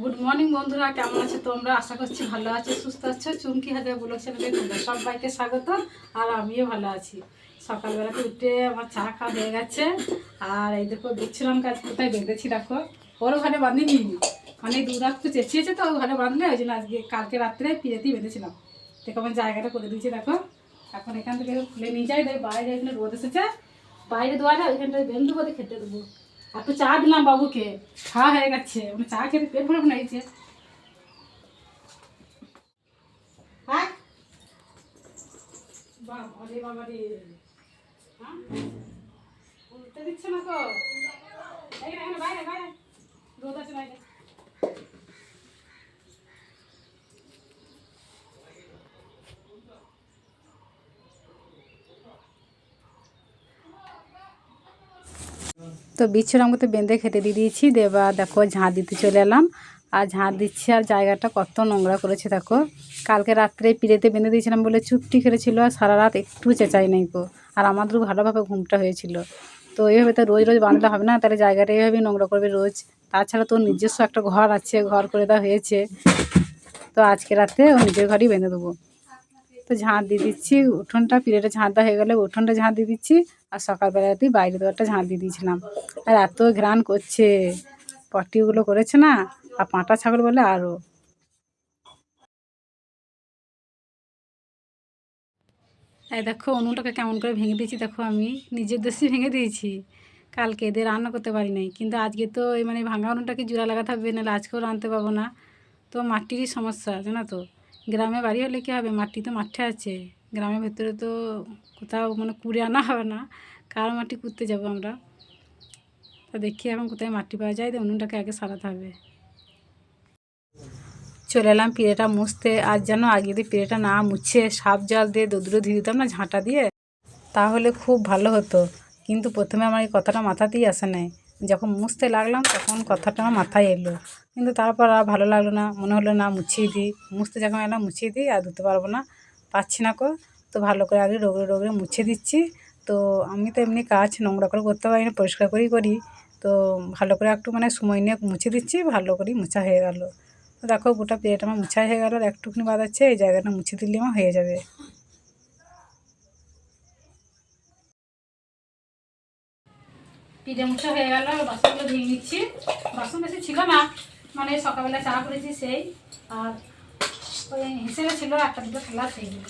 Good morning বন্ধুরা, কেমন আছো তোমরা? আশা করছি ভালো আছো, সুস্থ আছো। চুমকি হাজার ব্লগ চ্যানেলে তোমরা সবাইকে স্বাগত, আর আমিও ভালো আছি। সকালবেলাতে উঠে আমার চা খাওয়া হয়ে গেছে, আর এই দেখো, দেখছিলাম কাজ কোথায় বেঁধেছি, দেখো। ওর ঘরে বাঁধিনি। অনেক দূরাত্ম চেঁচিয়েছে তো, ওর ঘরে বাঁধলে ওই জন্য আজকে, কালকে রাত্রে পিড়েতেই বেঁধেছিলাম। দেখো, আমার জায়গাটা করে দিয়েছি, দেখো। এখন এখান থেকে খুলে নিয়ে যাই, দেখ, বাইরে এখানে রোদ এসেছে। বাইরে দোয়ারে, ওইখানটায় বেঁধে দেবো খেতে দেবো। একটু চা দিলাম বাবুকে খাওয়া হয়ে গেছে মানে চা খেতে পেট ভরে বানিয়েছে হ্যাঁ বাবা রে বাবা রে হ্যাঁ উঠতে দিচ্ছে না তো বাইরে বাইরে রোদ আছে বাইরে তো বিচ্ছুরাম তো বেঁধে খেতে দিয়ে দিয়েছি। দেবা দেখো ঝাঁ দিতে চলে এলাম। আর ঝাঁট দিচ্ছি আর জায়গাটা কত নোংরা করেছে দেখো। কালকে রাত্রে পিড়েতে বেঁধে দিয়েছিলাম বলে চুপটি করেছিল আর সারা রাত একটু চেঁচাই নাই গো। আর আমাদেরও ভালোভাবে ঘুমটা হয়েছিল। তো এইভাবে তো রোজ রোজ বাঁধলে হবে না, তাহলে জায়গাটা এইভাবেই নোংরা করবে রোজ। তাছাড়া তো নিজস্ব একটা ঘর আছে, ঘর করে দেওয়া হয়েছে। তো আজকে রাতে ও নিজের ঘরেই বেঁধে দেবো। তো ঝাঁট দিয়ে দিচ্ছি, উঠোনটা পিড়েটা ঝাঁট দেওয়া হয়ে গেলে উঠোনটা ঝাঁট দিয়ে দিচ্ছি আর সকালবেলাতেই বাইরে দেওয়ারটা ঝাঁট দিয়ে দিয়েছিলাম। আর এত ঘ্রাণ করছে পটিগুলো করেছে না, আর পাঁটা ছাগল বলে আরও এই দেখো, উনুনটাকে কেমন করে ভেঙে দিয়েছি, দেখো আমি, নিজের দেশে ভেঙে দিয়েছি। কালকে এদের রান্না করতে পারি নাই, কিন্তু আজকে তো এই মানে ভাঙা উনুনটাকে জোড়া লাগাতে হবে নাহলে আজকেও রাঁধতে পাবো না। তো মাটিরই সমস্যা, জানো তো? গ্রামে বাড়ি হলে কী হবে? মাটি তো মাঠে আছে। গ্রামের ভেতরে তো কোথাও মানে কুড়ে আনা হবে না। কার মাটি কুড়তে যাব আমরা? তো দেখি এখন কোথায় মাটি পাওয়া যায়। তো উনুনটাকে আগে সারাতে হবে। চলে এলাম পিড়েটা মুছতে। আর যেন আগে যদি পিড়েটা না মুছে, সাপ জল দিয়ে দোদুরে ধুয়ে দিতাম না ঝাঁটা দিয়ে, তাহলে খুব ভালো হতো। কিন্তু প্রথমে আমার এই কথাটা মাথাতেই আসে নাই। যখন মুছতে লাগলাম, তখন কথাটা মাথায় এলো। কিন্তু তারপর আর ভালো লাগল না, মনে হলো না মুছিয়ে দিই। মুছতে যখন এলাম, মুছিয়ে দিই, আর ধুতে পারব না। পাচ্ছি না কো। তো ভালো করে আগে রোগড়ে রোগড়ে মুছে দিচ্ছি। তো আমি তো এমনি কাজ নোংরা করে করতে পারি না পরিষ্কার করেই করি। তো ভালো করে একটু মানে সময় নিয়ে মুছে দিচ্ছি, ভালো করেই মোছা হয়ে গেল। দেখো গোটা প্লেট আমার মুছা হয়ে গেল, আর একটুখানি বাদ আছে, এই জায়গাটা মুছে দিলে আমার হয়ে যাবে। পিঠে মুছা হয়ে গেল, বাসনগুলো ধুয়ে নিচ্ছি। বাসন বেশি ছিল না মানে সকালবেলা চা করেছি সেই। আর ওই হিসেবে ছিল একটা দুটো খেলা সেইগুলো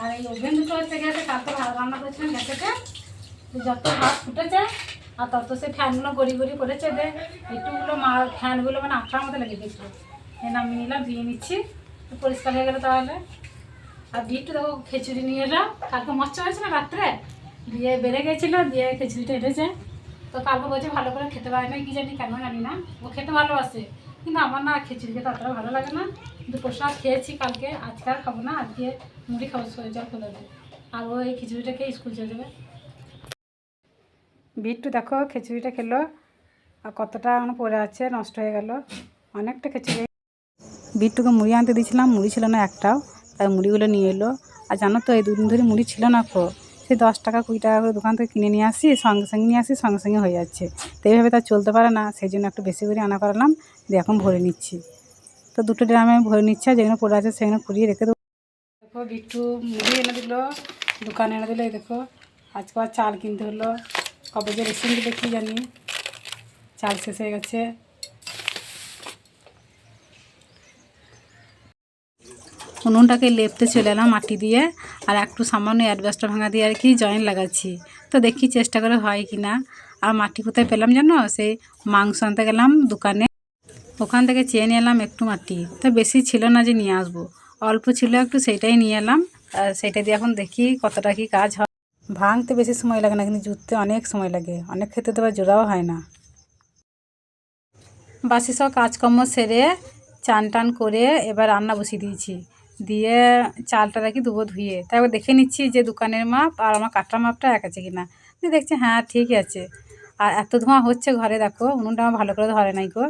আর এই ওভেন দুটো হচ্ছে গেছে কালকে রান্না করেছিলাম গ্যাসেতে যত ভাত ফুটেছে, আর তত সে ফ্যানগুলো গড়ি গড়ি করেছে দে একটুগুলো মা, ফ্যানগুলো মানে আঠার মতো লেগে গেছিল নামিয়ে নিলাম, ধুয়ে নিচ্ছি। পরিষ্কার হয়ে গেলো তাহলে। আর বিট্টু দেখো, খিচুড়ি নিয়ে এলাম। কালকে মচ্ছা হয়েছিল রাত্রে। দিয়ে বেড়ে গেছিল, দিয়ে খিচুড়িটা এনেছে। তো কালকে বলছে ভালো করে খেতে পারে না কি জানি কেন জানি না। ও খেতে ভালোবাসে কিন্তু আমার না খিচুড়ি খেতে অতটা ভালো লাগে না। কিন্তু প্রসাদ খেয়েছি কালকে, আজকে আর খাব না, আজকে মুড়ি খাব শরীর জল ফেলে দেবে। আর ও এই খিচুড়িটাকে স্কুল চলে যাবে। বিট্টু দেখো খিচুড়িটা খেলো, আর কতটা এখন পড়ে আছে, নষ্ট হয়ে গেল। অনেকটা খিচুড়ি। বিট্টুকে মুড়ি আনতে দিয়েছিলাম, মুড়ি ছিল না একটাও, তাই মুড়িগুলো নিয়ে এলো। আর জানো তো, এই দুদিন ধরে মুড়ি ছিল না খো সেই দশ টাকা, কুড়ি টাকা করে দোকান থেকে কিনে নিয়ে আসি, সঙ্গে সঙ্গে নিয়ে আসি, সঙ্গে সঙ্গে হয়ে যাচ্ছে। তো এইভাবে তার চলতে পারে না, সেই জন্য একটু বেশি করে আনা করালাম, দিয়ে এখন ভরে নিচ্ছি। তো দুটো ড্রামে ভরে নিচ্ছে যেগুলো পড়ে আছে সেগুলো কুড়িয়ে রেখে দেবো। দেখো, বিট্টু মুড়ি এনে দিল, দোকানে এনে দিল, এই দেখো। আজকে চাল কিনতে হলো। কবে যে দিলে কি জানি। চাল শেষ হয়ে গেছে। উনুনটাকে লেপতে চলে এলাম মাটি দিয়ে আর একটু সামান্য অ্যাডভাস্টার ভাঙা দিয়ে আর কি জয়েন লাগাচ্ছি। তো দেখি চেষ্টা করে হয় কি না। আর মাটি কোথায় পেলাম জানো? সেই মাংস আনতে গেলাম দোকানে। ওখান থেকে চেয়ে নিয়ে এলাম একটু মাটি। তো বেশি ছিল না যে নিয়ে আসব। অল্প ছিল একটু সেইটাই নিয়ে এলাম। আর সেইটা দিয়ে এখন দেখি কতটা কি কাজ হয়। ভাঙতে বেশি সময় লাগে না, কিন্তু জুততে অনেক সময় লাগে। অনেক ক্ষেত্রে তো জোড়াও হয় না। বাসি সব কাজকর্ম সেরে চান টান করে এবার রান্না বসিয়ে দিয়েছি। দিয়ে চালটা রাখি দুবো ধুয়ে, তারপর দেখে নিচ্ছি যে দোকানের মাপ আর আমার কাটার মাপটা এক আছে কিনা। দিয়ে দেখছি হ্যাঁ ঠিক আছে। আর এত ধোঁয়া হচ্ছে ঘরে, দেখো, উনুনটা আমার ভালো করে ধরে নাই গো।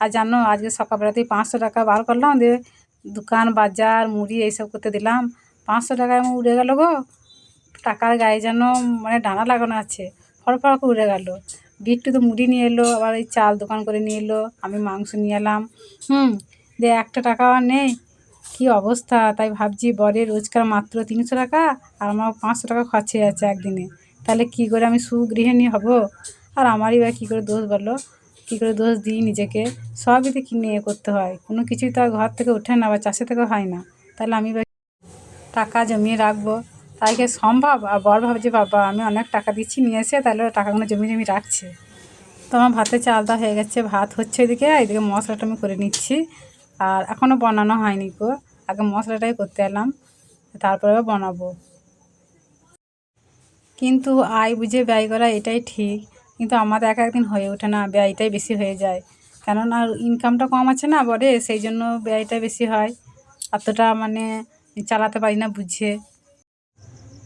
আর জানো, আজকে সকালবেলাতেই পাঁচশো টাকা বার করলাম, দিয়ে দোকান, বাজার, মুড়ি এইসব করতে দিলাম। পাঁচশো টাকায় আমার উড়ে গেল গো। টাকার গায়ে যেন মানে ডানা লাগানো আছে, ফড় করে উড়ে গেল। বিট্টু তো মুড়ি নিয়ে এলো, আবার এই চাল দোকান করে নিয়ে এলো, আমি মাংস নিয়ে এলাম। হুম, দিয়ে একটা টাকা আর নেই। কী অবস্থা? তাই ভাবছি বরের রোজগার মাত্র তিনশো টাকা আর আমার পাঁচশো টাকা খরচে যাচ্ছে একদিনে। তাহলে কী করে আমি সুগৃহিণী হব? আর আমারই বা কী করে দোষ বলো? কী করে দোষ দিই নিজেকে? সবই তো কিনে করতে হয়। কোনো কিছুই তো আর ঘর থেকে ওঠে না বা চাষে থেকে হয় না। তাহলে আমি বা টাকা জমিয়ে রাখব। তাই কি সম্ভব? আর বর ভাবছে, বাবা, আমি অনেক টাকা দিচ্ছি, নিয়ে এসে তাহলে টাকাগুলো জমিয়ে জমিয়ে রাখছে। তো আমার ভাতের চালটা হয়ে গেছে, ভাত হচ্ছে এদিকে এদিকে মশলাটা আমি করে নিচ্ছি। আর এখনও বানানো হয়নি গো। আগে মশলাটাই করতে এলাম, তারপরে বানাবো। কিন্তু আয় বুঝে ব্যয় করা এটাই ঠিক, কিন্তু আমাদের এক একদিন হয়ে ওঠে না, ব্যয়টাই বেশি হয়ে যায়। কেননা ইনকামটা কম আছে না বলে সেই জন্য ব্যয়টা বেশি হয়। অতটা মানে চালাতে পারি না বুঝে।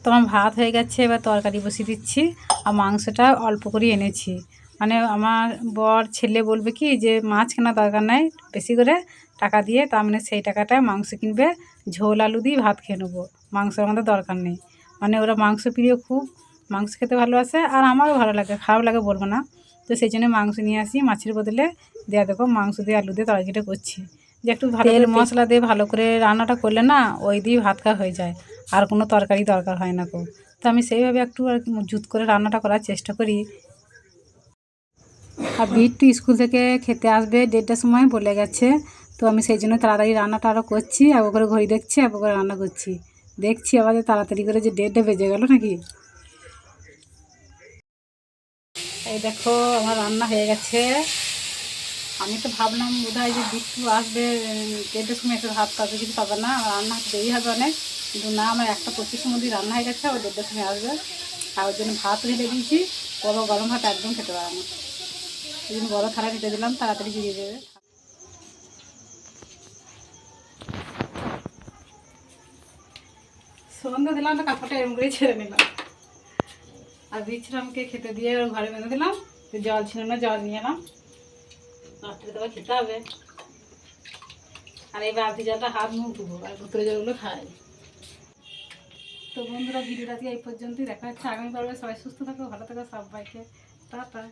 তোমার ভাত হয়ে গেছে, এবার তরকারি বসিয়ে দিচ্ছি, আর মাংসটা অল্প করে এনেছি। মানে আমার বর ছেলে বলবে কি যে মাছ কেনা দরকার নেই, বেশি করে টাকা দিয়ে তার মানে সেই টাকাটায় মাংস কিনবে ঝোল আলু দিয়ে ভাত খেয়ে নেব। মাংস আমাদের দরকার নেই। মানে ওরা মাংস প্রিয় খুব মাংস খেতে ভালোবাসে আর আমারও ভালো লাগে খারাপ লাগে বলব না। তো সেই জন্য মাংস নিয়ে আসি মাছের বদলে দেওয়া দেখো মাংস দিয়ে আলু দিয়ে তরকারিটা করছি। যে একটু ভালো তেল মশলা দিয়ে ভালো করে রান্নাটা করলে না ওই দিয়ে ভাত খাওয়া হয়ে যায়। আর কোনো তরকারি দরকার হয় না গো। তো আমি সেইভাবে একটু আর কি জুত করে রান্নাটা করার চেষ্টা করি। আর বিট্টু স্কুল থেকে খেতে আসবে দেড়টার সময় বলে গেছে। তো আমি সেই জন্য তাড়াতাড়ি রান্নাটা আরও করছি একবার করে ঘড়ি দেখছি একবার করে রান্না করছি। দেখছি যে তাড়াতাড়ি করে যে ডেটটা বেজে গেল নাকি? এই দেখো, আমার রান্না হয়ে গেছে। আমি তো ভাবলাম বোধ যে বিট্টু আসবে, দেড়টার সময় এসে ভাত খাবে কিছু পাবে না রান্না দেরি হবে অনেক। কিন্তু না, আমার একটা পঁচিশের মধ্যেই রান্না হয়ে গেছে ও দেড়টার সময় আসবে। আর ওর জন্য ভাত রেখে দিয়েছি আবার গরম ভাত একদম খেতে পারে না। ওই জন্য বড় থালা রেখে দিলাম, তাড়াতাড়ি জুড়িয়ে দেবে। সন্ধ্যা দিলাম, তো কাপড়টা এরম করেই ছেড়ে নিলাম। আর বিছরামকে খেতে দিয়ে ঘরে বেঁধে দিলাম জল ছিল না, জল নিয়ে এলাম। রাত্রে তো খেতে হবে। আর এই বালতি জলটা হাত মুখ ধুবো, আর ভুতুরে জলগুলো খাই। তো বন্ধুরা, ভিডিওটা আজকে এই পর্যন্তই। দেখা হচ্ছে আগামী পর্বে। সবাই সুস্থ থাকো, ভালো থাকো, সবাইকে। টাটা।